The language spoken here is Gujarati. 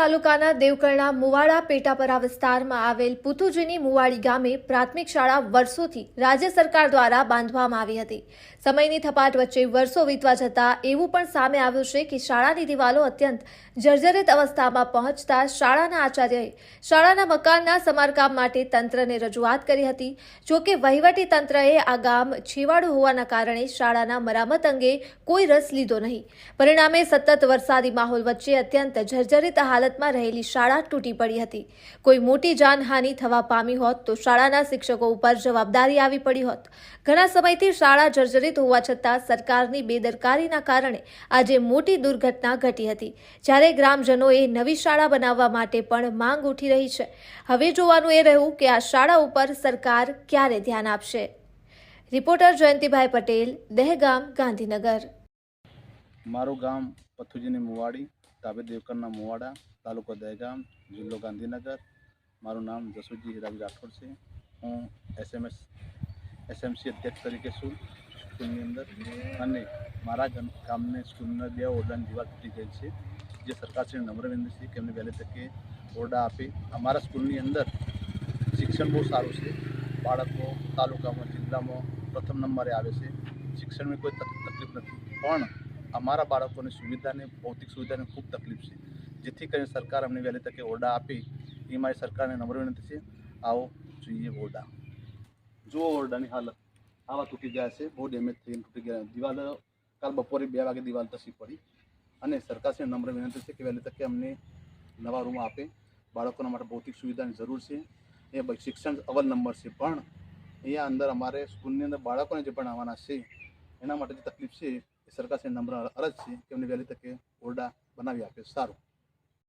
તાલુકાના દેવકરણા મુવાડા પેટાપરા વિસ્તારમાં આવેલ પુથુજીની મુવાડી ગામે પ્રાથમિક શાળા વર્ષોથી રાજ્ય સરકાર દ્વારા બાંધવામાં આવી હતી. સમયની થપાટ વચ્ચે વર્ષો વીતવા જતાં એવું પણ સામે આવ્યું છે કે શાળાની દિવાલો અત્યંત જર્જરિત અવસ્થામાં પહોંચતા શાળાના આચાર્યએ શાળાના મકાનના સમારકામ માટે તંત્રને રજૂઆત કરી હતી. જોકે વહીવટી તંત્રએ આ ગામ છેવાડું હોવાના કારણે શાળાના મરામત અંગે કોઈ રસ લીધો નહીં. પરિણામે સતત વરસાદી માહોલ વચ્ચે અત્યંત જર્જરિત હાલતમાં રહેલી શાળા તૂટી પડી હતી. કોઈ મોટી જાનહાનિ થવા પામી હોત તો શાળાના શિક્ષકો ઉપર જવાબદારી આવી પડી હોત. ઘણા સમયથી શાળા જર્જરિત હોવા છતાં સરકારની બેદરકારીના કારણે આજે મોટી દુર્ઘટના ઘટી હતી. જ્યારે ગ્રામજનોએ નવી શાળા બનાવવા માટે પણ માંગ ઉઠી રહી છે. હવે જોવાનું એ રહ્યું કે આ શાળા ઉપર સરકાર ક્યારે ધ્યાન આપશે. રિપોર્ટર જયંતિભાઈ પટેલ, દહેગામ, ગાંધીનગર. મારું ગામ પથુજીની મુવાડી. તાબે દેવકરના મુવાડા, તાલુકો દહેગામ, જિલ્લો ગાંધીનગર. મારું નામ જસુજી હિરાજી રાઠોડ છે. હું એસએમએસ, એસએમસી અધ્યક્ષ તરીકે છું સ્કૂલની અંદર. અને મારા ગમ- ગામને સ્કૂલના બે ઓરડાની દિવાલ તૂટી ગઈ છે, જે સરકારશ્રી નમ્ર વિનંતી છે કે એમને વહેલી તકે ઓરડા આપે. અમારા સ્કૂલની અંદર શિક્ષણ બહુ સારું છે. બાળકો તાલુકામાં, જિલ્લામાં પ્રથમ નંબરે આવે છે. શિક્ષણની કોઈ તકલીફ નથી. પણ અમારા બાળકોની સુવિધાને, ભૌતિક સુવિધાને ખૂબ તકલીફ છે. જેથી કરીને સરકાર અમને વહેલી તકે ઓરડા આપી, એ મારી સરકારને નમ્ર વિનંતી છે. આવો જોઈએ ઓરડા. જુઓ ઓરડાની હાલત. આવા તૂટી ગયા છે, બહુ ડેમેજ થઈને તૂટી ગયા. દિવાલ, કાલ બપોરે બે વાગે દિવાલ તસી પડી. અને સરકારશ્રીને નમ્ર વિનંતી છે કે વહેલી તકે અમને નવા રૂમ આપે. બાળકોના માટે ભૌતિક સુવિધાની જરૂર છે. એ શિક્ષણ અવલ નંબર છે. પણ અહીંયા અંદર અમારે સ્કૂલની અંદર બાળકોને જે ભણાવવાના છે, એના માટે જે તકલીફ છે એ સરકારશ્રી નમ્ર અરજ છે કે એમને વહેલી તકે ઓરડા બનાવી આપે. સારું.